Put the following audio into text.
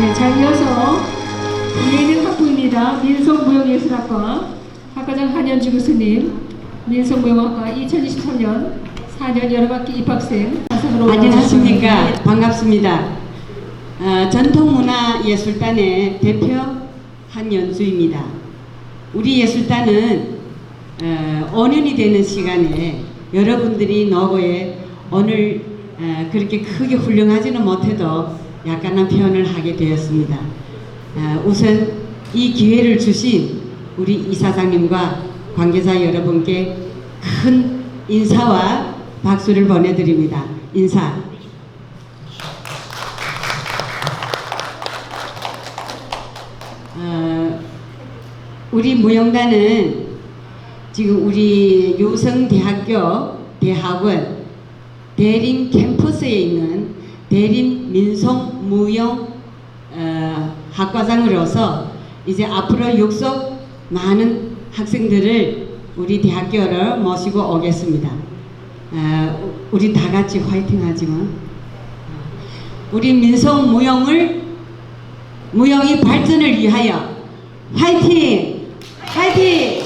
네, 자 이어서 예능 학부입니다. 민속무용예술학과 학과장 한현주 교수님, 민속무용학과 2023년 4년 여러 학기 입학생 안녕하십니까. 반갑습니다. 어, 전통문화예술단의 대표 한연수입니다. 우리 예술단은 어, 5년이 되는 시간에 여러분들이 너고에 오늘 어, 그렇게 크게 훌륭하지는 못해도 약간한 표현을 하게 되었습니다. 어, 우선 이 기회를 주신 우리 이사장님과 관계자 여러분께 큰 인사와 박수를 보내드립니다. 인사. 어, 우리 무용단은 지금 우리 요성대학교 대학원 대림 캠퍼스에 있는 어, 학과장으로서 이제 앞으로 육속 많은 학생들을 우리 대학교를 모시고 오겠습니다. 어, 우리 다 같이 화이팅 하지만 우리 민속 무용을 무용의 발전을 위하여 화이팅! 화이팅!